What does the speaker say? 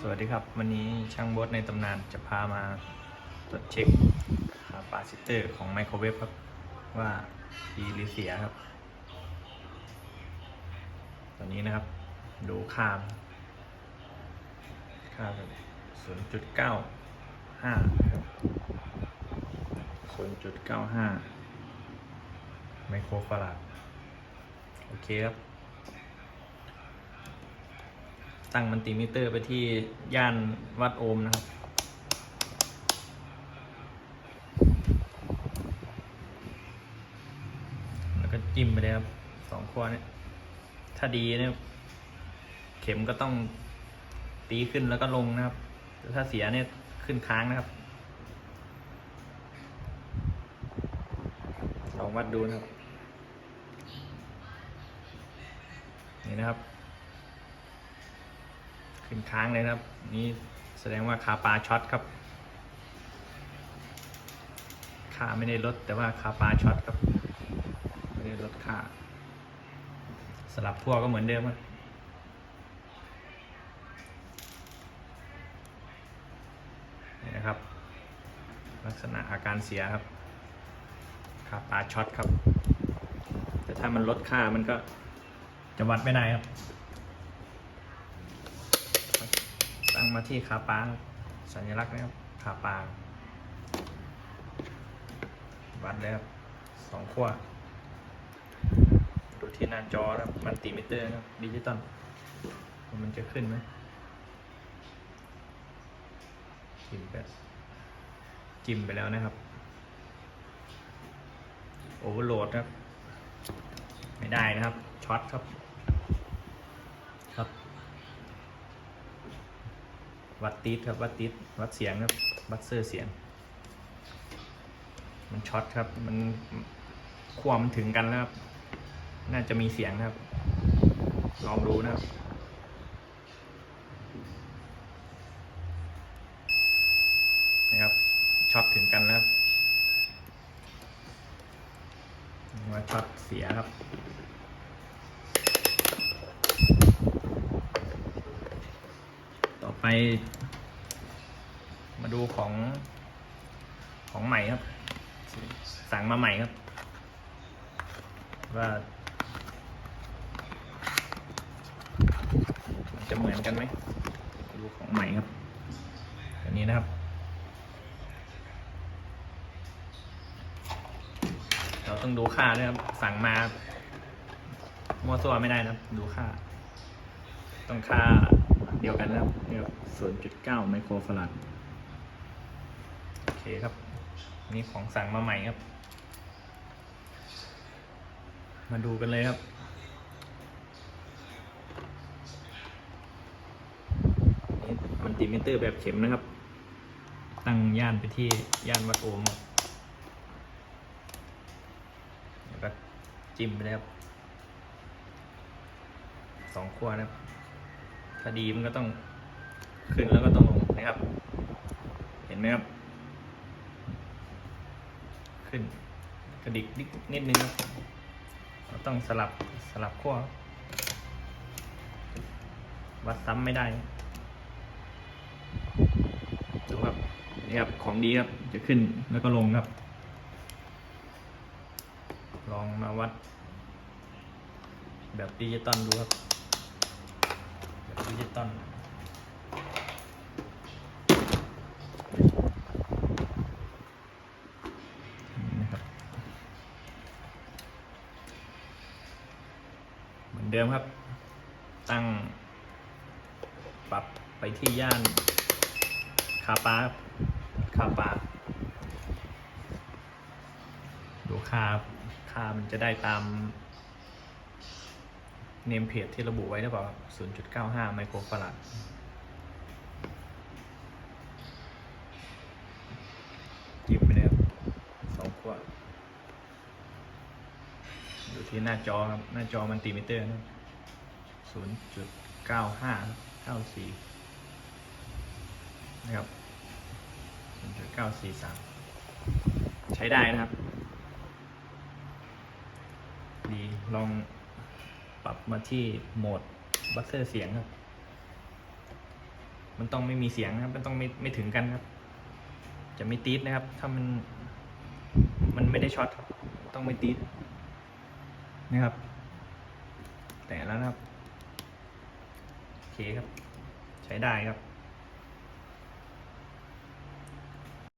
สวัสดีครับ วันนี้ช่างบดในตำนานจะพามาตรวจเช็คคาปาซิเตอร์ของไมโครเวฟครับ ว่าดีหรือเสียครับ ตอนนี้นะครับ ดูค่าค่าแบบ0.95ครับ0.95ไมโครฟาราดโอเคครับ ตั้งมันติมิเตอร์ไปที่ย่านวัดโอห์มนะครับ แล้วก็จิ้มไปเลยครับสองขั้วเนี่ยถ้าดีเนี่ยเข็มก็ต้องตีขึ้นแล้วก็ลงนะครับ ถ้าเสียเนี่ยขึ้นค้างนะครับ ลองวัดดูนะครับ นี่นะครับ ขึ้นค้างเลยครับ นี่แสดงว่าคาปลาช็อตครับค่าไม่ได้ลดแต่ว่าคาปลาช็อตครับไม่ได้ลดค่าสลับทั่วก็เหมือนเดิมครับนี่นะครับ ลักษณะอาการเสียครับคาปลาช็อตครับ แต่ถ้ามันลดค่ามันก็จะวัดไม่ได้ครับ ตั้ งมาที่ขาปลาครับสัญลักษณ์นะครับขาปลาวัดเลยครับสองขั้วดูที่หน้าจอครับมัลติมิเตอร์นะครับดิจิตอลมันจะขึ้นไหมจิ้มไปจิ้มไปแล้วนะครับโอเวอร์โหลดครับ ไม่ได้นะครับช็อตครับ วัดติดครับวัดติดวัดเสียงครับวัดเซอร์เสียง มันช็อตครับ มันความนถึงกันแล้วครับ น่าจะมีเสียงครับ ลองดูนะครับนะครับช็อตถึงกันแล้วครับว่าช็อตเสียครับ ต่อ ไป มาดูของของใหม่ครับ สั่งมาใหม่ครับ ว่าจะเหมือนกันไหมดูของใหม่ครับอันนี้นะครับ เราต้องดูค่าด้วยครับ สั่งมามั่วตัวไม่ได้นะ ดูค่า ต้องค่า เดียวกันนะครับเนี่ยศูนย์จุดเก้าไมโครฟาราดโอเคครับ นี่ของสั่งมาใหม่ครับ มาดูกันเลยครับมันติมิเตอร์แบบเข็มนะครับ ตั้งย่านไปที่ย่านวัดโอมครับแล้วก็จิ้มไปเลยครับสองขั้วนะครับ ถ้าดีมันก็ต้องขึ้นแล้วก็ต้องลงนะครับ เห็นไหมครับ ขึ้นกระดิกนิดนิดนึงครับเราต้องสลับสลับขั้ววัดซ้ำไม่ได้ดูครับนี่ครับของดีครับจะขึ้นแล้วก็ลงครับ ลองมาวัด แบบดิจิตอลดูครับ ดิจิตอลเหมือนเดิมครับ ตั้ง ปรับไปที่ย่านคาปาคาปาดูค่าครับค่ามันจะได้ตาม เนมเพจที่ระบุไว้หรือเปล่าครับ0.95 ไมโครฟาราดจิ้มไปเลยครับสองขวดอยู่ที่หน้าจอครับ หน้าจอมันติมิเตอร์นะ0.95 94 นะครับ 0.943 ใช้ได้นะครับ ดีลอง ปรับมาที่โหมดบัสเซอร์เสียงครับ มันต้องไม่มีเสียงนะครับ มันต้องไม่ไม่ถึงกันครับ จะไม่ตีดนะครับ ถ้ามัน มันไม่ได้ช็อตต้องไม่ตีดนะครับ แต่แล้วนะครับ โอเคครับ ใช้ได้ครับ